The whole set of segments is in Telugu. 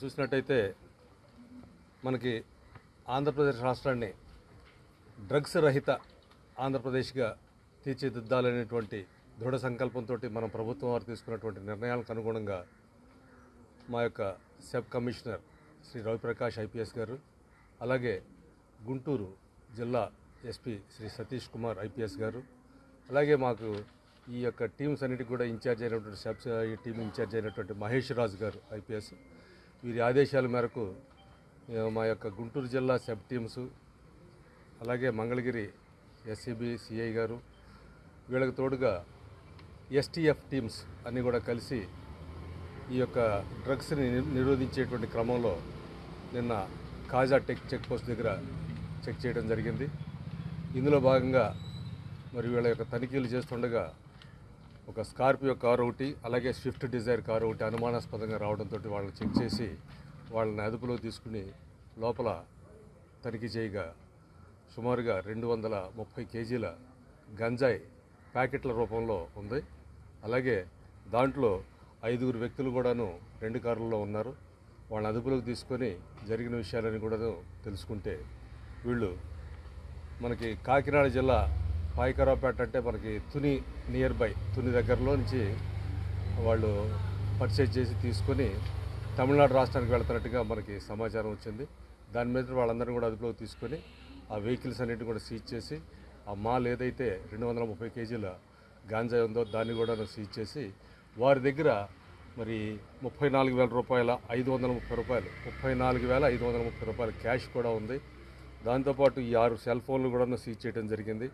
చూసినట్టయితే మనకి ఆంధ్రప్రదేశ్ రాష్ట్రాన్ని డ్రగ్స్ రహిత ఆంధ్రప్రదేశ్గా తీర్చిదిద్దాలనేటువంటి దృఢ సంకల్పంతో మన ప్రభుత్వం వారు తీసుకున్నటువంటి నిర్ణయాలకు అనుగుణంగా మా యొక్క sub commissioner Shri Raviprakash IPS గారు అలాగే గుంటూరు జిల్లా ఎస్పీ శ్రీ సతీష్ కుమార్ ఐపీఎస్ గారు. అలాగే మాకు ఈ యొక్క టీమ్స్ అన్నిటికి కూడా ఇన్ఛార్జ్ అయినటువంటి సబ్ ఈ టీం ఇన్ఛార్జ్ అయినటువంటి మహేష్ రాజు గారు ఐపీఎస్. వీరి ఆదేశాల మేరకు మా యొక్క గుంటూరు జిల్లా సబ్ టీమ్స్ అలాగే మంగళగిరి ఎస్సీబీ సిఐ గారు వీళ్ళకి తోడుగా ఎస్టీఎఫ్ టీమ్స్ అన్నీ కూడా కలిసి ఈ యొక్క డ్రగ్స్ని ని- నిరోధించేటువంటి క్రమంలో నిన్న కాజా టెక్ చెక్ పోస్ట్ దగ్గర చెక్ చేయడం జరిగింది. ఇందులో భాగంగా మరి వీళ్ళ యొక్క తనిఖీలు చేస్తుండగా ఒక స్కార్పియో కారు ఒకటి అలాగే స్విఫ్ట్ డిజైర్ కారు ఒకటి అనుమానాస్పదంగా రావడంతో వాళ్ళని చెక్ చేసి వాళ్ళని అదుపులో తీసుకుని లోపల తనిఖీ చేయగా సుమారుగా రెండు వందల ముప్పై కేజీల గంజాయి ప్యాకెట్ల రూపంలో ఉంది. అలాగే దాంట్లో ఐదుగురు వ్యక్తులు కూడాను రెండు కార్లలో ఉన్నారు. వాళ్ళని అదుపులోకి తీసుకొని జరిగిన విషయాలని కూడాను తెలుసుకుంటే వీళ్ళు మనకి కాకినాడ జిల్లా పాయకరావుపేట అంటే మనకి తుని నియర్ బై తుని దగ్గరలో నుంచి వాళ్ళు పర్చేజ్ చేసి తీసుకొని తమిళనాడు రాష్ట్రానికి వెళ్తున్నట్టుగా మనకి సమాచారం వచ్చింది. దాని మీద వాళ్ళందరినీ కూడా అదుపులోకి తీసుకొని ఆ వెహికల్స్ అన్నింటిని కూడా సీజ్ చేసి ఆ మాల్ ఏదైతే రెండు వందల ముప్పై కేజీల గాంజా ఉందో దాన్ని కూడా సీజ్ చేసి వారి దగ్గర మరి ముప్పై నాలుగు వేల రూపాయల ఐదు వందల ముప్పై రూపాయలు ముప్పై నాలుగు వేల ఐదు వందల ముప్పై రూపాయల క్యాష్ కూడా ఉంది. దాంతోపాటు ఈ ఆరు సెల్ ఫోన్లు కూడా సీజ్ చేయడం జరిగింది.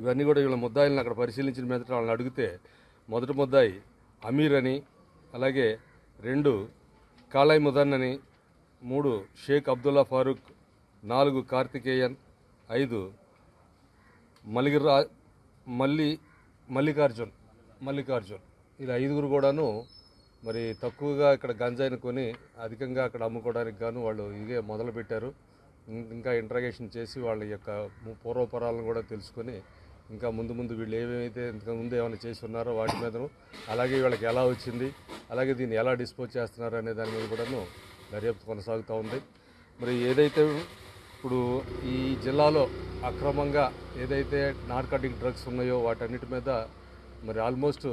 ఇవన్నీ కూడా వీళ్ళ ముద్దాయిలను అక్కడ పరిశీలించిన మీద వాళ్ళని అడిగితే మొదటి ముద్దాయి అమీర్ అని అలాగే రెండు కాళాయి ముదన్ అని మూడు షేక్ అబ్దుల్లా ఫారూక్ నాలుగు కార్తికేయన్ ఐదు మల్లిగిరా మల్లి మల్లికార్జున్ మల్లికార్జున్. ఇలా ఐదుగురు కూడాను మరి తక్కువగా ఇక్కడ గంజాయిని కొని అధికంగా అక్కడ అమ్ముకోవడానికి గాను వాళ్ళు ఇదే మొదలుపెట్టారు. ఇంకా ఇంట్రగేషన్ చేసి వాళ్ళ యొక్క పూర్వపరాలను కూడా తెలుసుకొని ఇంకా ముందు ముందు వీళ్ళు ఏమేమైతే ఇంతకు ముందు ఏమైనా చేసి ఉన్నారో వాటి మీదను అలాగే వీళ్ళకి ఎలా వచ్చింది అలాగే దీన్ని ఎలా డిస్పోజ్ చేస్తున్నారు అనే దాని మీద కూడాను దర్యాప్తు కొనసాగుతూ ఉంది. మరి ఏదైతే ఇప్పుడు ఈ జిల్లాలో అక్రమంగా ఏదైతే నార్కటిక్ డ్రగ్స్ ఉన్నాయో వాటన్నిటి మీద మరి ఆల్మోస్ట్